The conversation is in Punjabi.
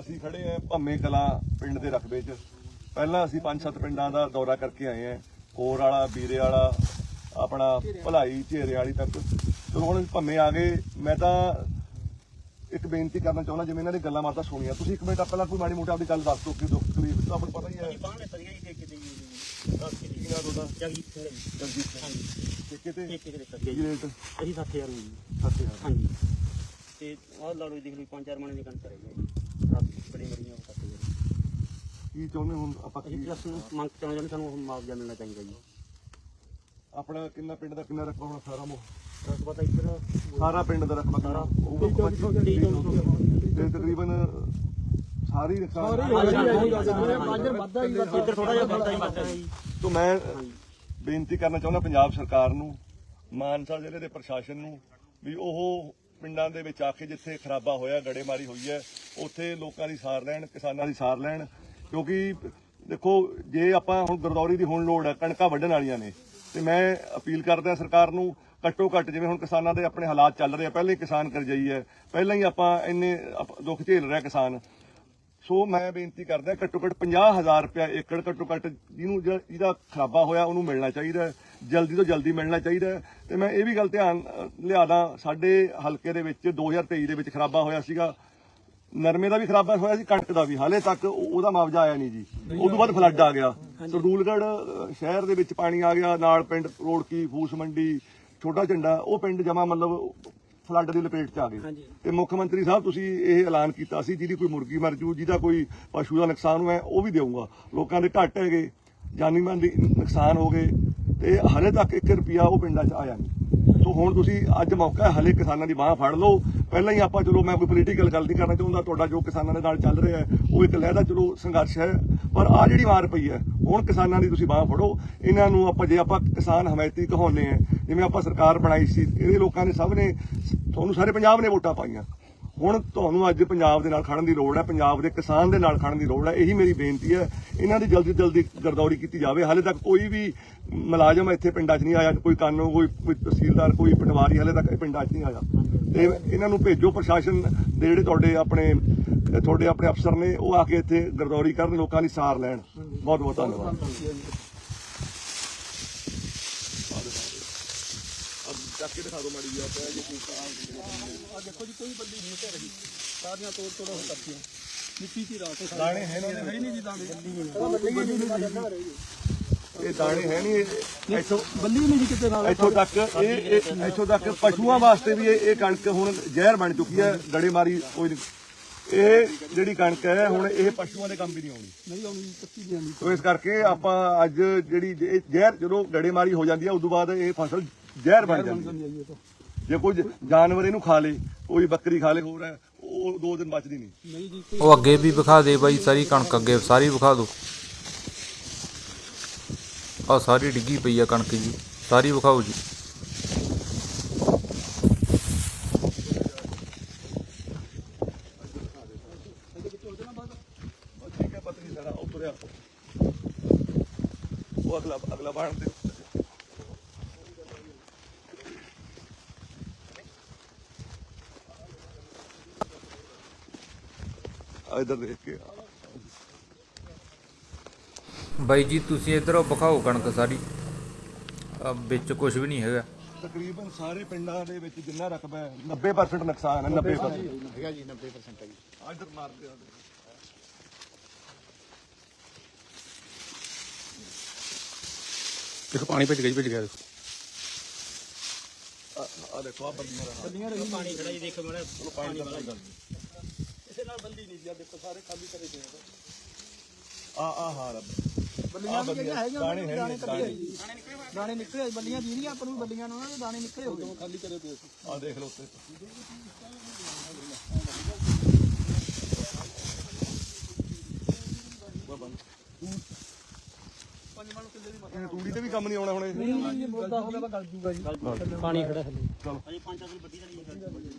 ਅਸੀਂ ਖੜੇ ਆ ਭੰਮੇ ਕਲਾ ਪਿੰਡ ਦੇ ਰਕਬੇ 'ਚ। ਪਹਿਲਾਂ ਅਸੀਂ ਪੰਜ ਸੱਤ ਪਿੰਡਾਂ ਦਾ ਦੌਰਾ ਕਰਕੇ ਆਏ ਆ ਕੋਰ ਵਾਲਾ ਵੀਰੇ ਵਾਲਾ ਆਪਣਾ ਭਲਾਈ ਝੇਰੇ ਵਾਲੀ ਤੱਕ। ਜਦੋਂ ਹੁਣ ਭੰਮੇ ਆ ਗਏ ਮੈਂ ਤਾਂ ਇੱਕ ਬੇਨਤੀ ਕਰਨਾ ਚਾਹੁੰਦਾ ਜਿਵੇਂ ਇਹਨਾਂ ਦੀ ਗੱਲਾਂ ਮਾਰਦਾ ਸੁਣੀਆਂ। ਤੁਸੀਂ ਇੱਕ ਮਿੰਟ ਪਹਿਲਾਂ ਕੋਈ ਮਾੜੀ ਮੋਟੀ ਆਪਦੀ ਗੱਲ ਦੱਸ ਦਿਓ ਕਿ ਦੁੱਖ ਤਕਲੀਫ ਤਾਂ ਪਤਾ ਹੀ ਹੈ। ਬਾਹਰ ਸਰੀਆ ਹੀ ਠੇਕੇ ਤੇ ਜੀ ਕੀ ਕੀ ਨਾਮ ਤੁਹਾਡਾ? ਜਗਜੀਤ ਸਿੰਘ। ਜਗਜੀਤ ਸਿੰਘ। ਹਾਂਜੀ। ਠੇਕੇ ਤੇ? ਠੇਕੇ ਤੇ ਸੱਜੇ ਕੀ ਜੀ। ਰੇਟ? ਅਸੀਂ 60000 ਜੀ 7000 ਹਾਂਜੀ। ਤੇ ਆਹ ਲਾ ਲਓ ਦੇਖ ਲਓ ਪੰਜ ਚਾਰ ਮਣੇ ਦੀ ਕਣਕ ਰਹੀ ਹੈ। ਬੜੀ ਮਰੀਆਂ ਉਹ ਕੱਟ ਗਏ ਕੀ ਚਾਹੁੰਦੇ ਹੁਣ ਆਪਾਂ ਅਸੀਂ ਕੀ? ਪਲੱਸ ਨੂੰ ਮੰਗ ਚਾਹੁੰਦੇ ਹਾਂ ਵੀ ਸਾਨੂੰ ਉਹ ਮੁਆਵਜ਼ਾ ਮਿਲਣਾ ਚਾਹੀਦਾ ਜੀ। ਆਪਣਾ ਕਿੰਨਾ ਪਿੰਡ ਦਾ ਕਿੰਨਾ ਰਕਬਾ ਹੋਣਾ ਸਾਰਾ ਮੋ ਤੁਹਾਨੂੰ ਪਤਾ ਇੱਧਰ ਸਾਰਾ ਪਿੰਡ ਦਾ ਰਕਬਾ ਸਾਰਾ। ਹੋਊਗਾ ਤੀਹ ਚੌਵੀ ਸੌ ਤੇ ਤਕਰੀਬਨ ਸਾਰੀ ਨੁਕਸਾਨ ਇੱਧਰ ਥੋੜਾ ਜਿਹਾ ਵੱਧਦਾ ਹੀ ਵੱਧਦਾ ਹੈ ਜੀ ਤੋਂ ਮੈਂ ਬੇਨਤੀ ਕਰਨਾ ਚਾਹੁੰਦਾ ਪੰਜਾਬ ਸਰਕਾਰ ਨੂੰ ਮਾਨਸਾ ਜ਼ਿਲ੍ਹੇ ਦੇ ਪ੍ਰਸ਼ਾਸਨ ਨੂੰ ਵੀ ਉਹ ਪਿੰਡਾਂ ਦੇ ਵਿੱਚ ਆ ਕੇ ਜਿੱਥੇ ਖਰਾਬਾ ਹੋਇਆ, ਗੜੇਮਾਰੀ ਹੋਈ ਹੈ, ਉੱਥੇ ਲੋਕਾਂ ਦੀ ਸਾਰ ਲੈਣ, ਕਿਸਾਨਾਂ ਦੀ ਸਾਰ ਲੈਣ, ਕਿਉਂਕਿ ਦੇਖੋ, ਜੇ ਆਪਾਂ ਹੁਣ ਗਰਦੌਰੀ ਦੀ ਹੁਣ ਲੋੜ ਹੈ, ਕਣਕਾਂ ਵੱਢਣ ਵਾਲੀਆਂ ਨੇ, ਤੇ ਮੈਂ ਅਪੀਲ ਕਰਦਾ ਸਰਕਾਰ ਨੂੰ ਘੱਟੋ ਘੱਟ ਜਿਵੇਂ ਹੁਣ ਕਿਸਾਨਾਂ ਦੇ ਆਪਣੇ ਹਾਲਾਤ ਚੱਲ ਰਹੇ ਆ, ਪਹਿਲਾਂ ਹੀ ਕਿਸਾਨ ਕਰਜਾਈ ਹੈ, ਪਹਿਲਾਂ ਹੀ ਆਪਾਂ ਇੰਨੇ ਅਪ- ਦੁੱਖ ਝੇਲ ਰਿਹਾ ਕਿਸਾਨ। ਸੋ ਮੈਂ ਬੇਨਤੀ ਕਰਦਾ ਘੱਟੋ ਘੱਟ 50000 ਰੁਪਇਆ ਏਕੜ ਘੱਟੋ ਘੱਟ ਜਿਹਨੂੰ ਜਿਹੜਾ- ਜਿਹਦਾ ਖਰਾਬਾ ਹੋਇਆ, ਉਹਨੂੰ ਮਿਲਣਾ ਚਾਹੀਦਾ ਜਲਦੀ ਤੋਂ ਜਲਦੀ ਮਿਲਣਾ ਚਾਹੀਦਾ। ਤੇ ਮੈਂ ਇਹ ਵੀ ਗੱਲ ਧਿਆਨ ਲਿਆਦਾ ਸਾਡੇ ਹਲਕੇ ਦੇ ਵਿੱਚ 2023 ਦੇ ਵਿੱਚ ਖਰਾਬਾ ਹੋਇਆ ਸੀਗਾ। ਨਰਮੇ ਦਾ ਵੀ ਖਰਾਬਾ ਹੋਇਆ ਸੀ ਕਣਕ ਦਾ ਵੀ। ਹਾਲੇ ਤੱਕ ਉਹ- ਉਹਦਾ ਮੁਆਵਜ਼ਾ ਆਇਆ ਨਹੀਂ ਜੀ। ਉਸ ਤੋਂ ਬਾਅਦ ਫਲੱਡ ਆ ਗਿਆ। ਸਰਦੂਲਗੜ੍ਹ ਅ, ਸ਼ਹਿਰ ਦੇ ਵਿੱਚ ਪਾਣੀ ਆ ਗਿਆ। ਨਾਲ ਪਿੰਡ ਰੋੜਕੀ ਫੂਸ ਮੰਡੀ ਛੋਟਾ ਝੰਡਾ ਉਹ ਪਿੰਡ ਜਮਾ ਮਤਲਬ ਫਲੱਡ ਦੀ ਲਪੇਟ 'ਚ ਆ ਗਏ। ਤੇ ਮੁੱਖ ਮੰਤਰੀ ਸਾਹਿਬ ਤੁਸੀਂ ਇਹ ਐਲਾਨ ਕੀਤਾ ਸੀ ਜਿਹਦੀ ਕੋਈ ਮੁਰਗੀ ਮਰ ਜੂ ਜਿਹਦਾ ਕੋਈ ਪਸ਼ੂ ਦਾ ਨੁਕਸਾਨ ਹੋਇਆ ਉਹ ਵੀ ਦੇਊਗਾ। ਲੋਕਾਂ ਦੇ ਘੱਟ ਹੈਗੇ। ਜਾਨੀ ਮਾਨ ਦੀ ਨੁਕਸਾਨ ਹੋ ਗਏ। ਤੇ ਹਲੇ ਤੱਕ 1 ਰੁਪਿਆ ਉਹ ਪਿੰਡਾਂ 'ਚ ਆਇਆ ਨਹੀਂ। ਸੋ ਹੁਣ ਤੁਸੀਂ ਅੱਜ ਮੌਕਾ ਹੈ, ਹਲੇ ਕਿਸਾਨਾਂ ਦੀ ਬਾਹ ਫੜ ਲਓ। ਪਹਿਲਾਂ ਹੀ ਆਪਾਂ ਚਲੋ, ਮੈਂ ਕੋਈ ਪੋਲੀਟੀਕਲ ਗੱਲ ਨਹੀਂ ਕਰਨਾ ਚਾਹੁੰਦਾ, ਤੁਹਾਡਾ ਜੋ ਕਿਸਾਨਾਂ ਦੇ ਨਾਲ ਚੱਲ ਰਿਹਾ ਹੈ, ਉਹ ਇੱਕ ਲਹਿਦਾ ਚਲੋ ਸੰਘਰਸ਼ ਹੈ। ਪਰ ਆ ਜਿਹੜੀ ਮਾਰ ਪਈ ਹੈ, ਹੁਣ ਕਿਸਾਨਾਂ ਦੀ ਤੁਸੀਂ ਬਾਹ ਫੜੋ। ਇਹਨਾਂ ਨੂੰ ਆਪਾਂ, ਜੇ ਆਪਾਂ ਕਿਸਾਨ ਹਮਾਇਤੀ ਕਹਾਉਂਦੇ ਆ ਜਿਵੇਂ ਆਪਾਂ ਸਰਕਾਰ ਬਣਾਈ ਸੀ, ਇਹਦੇ ਲੋਕਾਂ ਨੇ ਸਭ ਨੇ, ਤੁਹਾਨੂੰ ਸਾਰੇ ਪੰਜਾਬ ਨੇ ਵੋਟਾਂ ਪਾਈਆਂ। ਹੁਣ ਤੁਹਾਨੂੰ ਅੱਜ ਪੰਜਾਬ ਦੇ ਨਾਲ ਖੜਨ ਦੀ ਲੋੜ ਹੈ, ਪੰਜਾਬ ਦੇ ਕਿਸਾਨ ਦੇ ਨਾਲ ਖੜਨ ਦੀ ਲੋੜ ਹੈ, ਇਹੀ ਮੇਰੀ ਬੇਨਤੀ ਹੈ, ਇਹਨਾਂ ਦੀ ਜਲਦੀ ਤੋਂ ਜਲਦੀ ਗਰਦੌਰੀ ਕੀਤੀ ਜਾਵੇ। ਹਾਲੇ ਤੱਕ ਕੋਈ ਵੀ ਮੁਲਾਜ਼ਮ ਇੱਥੇ ਪਿੰਡਾਂ 'ਚ ਨਹੀਂ ਆਇਆ, ਕੋਈ ਕਾਨੋ ਕੋਈ ਕੋਈ ਤਹਿਸੀਲਦਾਰ, ਕੋਈ ਪਟਵਾਰੀ ਹਾਲੇ ਤੱਕ ਇਹ ਪਿੰਡਾਂ 'ਚ ਨਹੀਂ ਆਇਆ। ਤੇ ਇਹਨਾਂ ਨੂੰ ਭੇਜੋ, ਪ੍ਰਸ਼ਾਸਨ ਦੇ ਜਿਹੜੇ ਤੁਹਾਡੇ ਆਪਣੇ ਤੁਹਾਡੇ ਆਪਣੇ ਅਫਸਰ ਨੇ, ਉਹ ਆ ਕੇ ਇੱਥੇ ਗਰਦੌਰੀ ਕਰਨ, ਲੋਕਾਂ ਦੀ ਸਾਰ ਲੈਣ। ਬਹੁਤ ਬਹੁਤ ਧੰਨਵਾਦ ਅਬ ਚੱਕ ਕੇ ਦਿਖਾ ਦਿਓ ਮਾੜੀ ਜੀ ਆਪਾਂ ਜੇ ਕੋਈ ਦੇਖੋ ਜੀ ਕੋਈ ਬੰਦੀ ਨਹੀਂ ਘਰ ਰਹੀ। ਸਾਰੀਆਂ ਤੋੜ ਤੋੜ ਹੋ ਕਰਤੀਆਂ ਮਿੱਟੀ ਦੀ ਰਾਤ। ਦਾਣੇ ਹੈ ਨਹੀਂ ਹੈ ਨਹੀਂ ਜੀ ਦਾਣੇ। ਇਹ ਦਾਣੇ ਹੈ ਨਹੀਂ ਇਹ- ਇੱਥੋਂ ਬੰਦੀ ਨਹੀਂ ਜੀ ਕਿਤੇ ਨਾਲ। ਇੱਥੋਂ ਤੱਕ ਇਹ ਇਹ- ਇੱਥੋਂ ਤੱਕ ਪਸ਼ੂਆਂ ਵਾਸਤੇ ਵੀ ਇਹ ਇਹ ਕਣਕ ਹੁਣ ਜ਼ਹਿਰ ਬਣ ਚੁੱਕੀ ਹੈ ਗੜੇਮਾਰੀ ਕੋਈ ਨਹੀਂ। ਇਹ ਜਿਹੜੀ ਕਣਕ ਹੈ ਹੁਣ ਇਹ ਪਸ਼ੂਆਂ ਦੇ ਕੰਮ ਵੀ ਨਹੀਂ ਆਉਣੀ। ਨਹੀਂ ਆਉਣੀ ਕੱਚੀ ਨਹੀਂ ਆਉਂਦੀ ਸੋ ਇਸ ਕਰਕੇ ਆਪਾਂ ਅੱਜ ਜਿਹੜੀ ਇਹ ਜ਼ਹਿਰ ਜਦੋਂ ਗੜੇਮਾਰੀ ਹੋ ਜਾਂਦੀ ਹੈ ਉਦੋਂ ਬਾਅਦ ਇਹ ਫਸਲ ਜ਼ਹਿਰ ਬਣ ਜਾਂਦੀ ਹੈ। ਜੇ ਕੋਈ ਜਾਨਵਰ ਇਹਨੂੰ ਖਾ ਲੇ ਕੋਈ ਬੱਕਰੀ ਖਾ ਲੇ ਹੋਰ ਹੈ ਉਹ ਦੋ ਦਿਨ ਬਚਦੀ ਨਹੀਂ। ਨਹੀਂ ਜੀ ਕੋਈ ਉਹ ਅੱਗੇ ਵੀ ਵਿਖਾ ਦੇ ਬਾਈ ਸਾਰੀ ਕਣਕ ਅੱਗੇ ਸਾਰੀ ਵਿਖਾ ਦਿਓ ਆ ਸਾਰੀ ਡਿੱਗੀ ਪਈ ਆ ਕਣਕ ਜੀ ਸਾਰੀ ਵਿਖਾਓ ਜੀ। ਉਹ ਅਗਲਾ ਅਗਲਾ ਬਾਣ ਦੇ ਇਧਰ ਦੇਖ ਕੇ ਬਾਈ ਜੀ ਤੁਸੀਂ ਇਧਰੋਂ ਵਿਖਾਓ ਕਣਕ ਸਾਰੀ। ਵਿੱਚ ਕੁਝ ਵੀ ਨਹੀਂ ਹੈਗਾ। ਤਕਰੀਬਨ ਸਾਰੇ ਪਿੰਡਾਂ ਦੇ ਵਿੱਚ ਜਿੰਨਾ ਰਕਬਾ ਹੈ 90% ਨੁਕਸਾਨ ਹੈ 90% ਹੈਗਾ ਜੀ 90% ਹੈ ਜੀ। ਇਧਰ ਮਾਰਦੇ ਆ ਦੇਖੋ ਪਾਣੀ ਭਿੱਜ ਗਿਆ ਜੀ ਭਿੱਜ ਗਿਆ ਦੇਖੋ। ਆ ਦੇਖੋ ਆ ਬੰਦੀਆਂ ਦਾ ਪਾਣੀ ਖੜਾ ਜੀ ਦੇਖੋ ਮੇਰਾ ਪਾਣੀ ਵਾਲਾ ਇਸੇ ਨਾਲ ਬੰਦੀ ਨਹੀਂ ਜੀ ਆਹ ਦੇਖੋ ਸਾਰੇ ਖਾਲੀ ਕਰੇ ਆ। ਆ ਬੱਲੀਆਂ ਵੀ ਜਿਹੜੀਆਂ ਹੈਗੀਆਂ ਦਾਣੇ ਹੈ ਦਾਣੇ ਨਹੀਂ, ਕੱਢੇ ਆ ਜੀ ਦਾਣੇ। ਨਿਕਲੇ ਆ, ਬੱਲੀਆਂ ਦੀਦੀਆਂ ਆਪਾਂ ਨੂੰ ਵੀ ਬੱਲੀਆਂ ਨੂੰ ਉਹਨਾਂ ਦੇ ਦਾਣੇ ਨਿਕਲੇ ਹੋਏ। ਖਾਲੀ ਕਰੇ ਪਏ ਆ। ਦੇਖ ਲਓ ਉੱਤੇ। ਇਹ ਤੂੜੀ ਤੇ ਵੀ ਕੰਮ ਨਹੀਂ ਆਉਣਾ ਹੁਣ ਇਹ। ਨਹੀਂ ਜੀ ਮੁੱਦਾ ਹੋ ਗਿਆ ਤਾਂ ਗਲ ਜੂਗਾ ਜੀ। ਪਾਣੀ ਖੜਾ ਥੱਲੇ ਚਲੋ। ਅਜੇ ਪੰਜ ਚਾਰ ਦਿਨ ਵੱਡੀ ਦਾ ਨਹੀਂ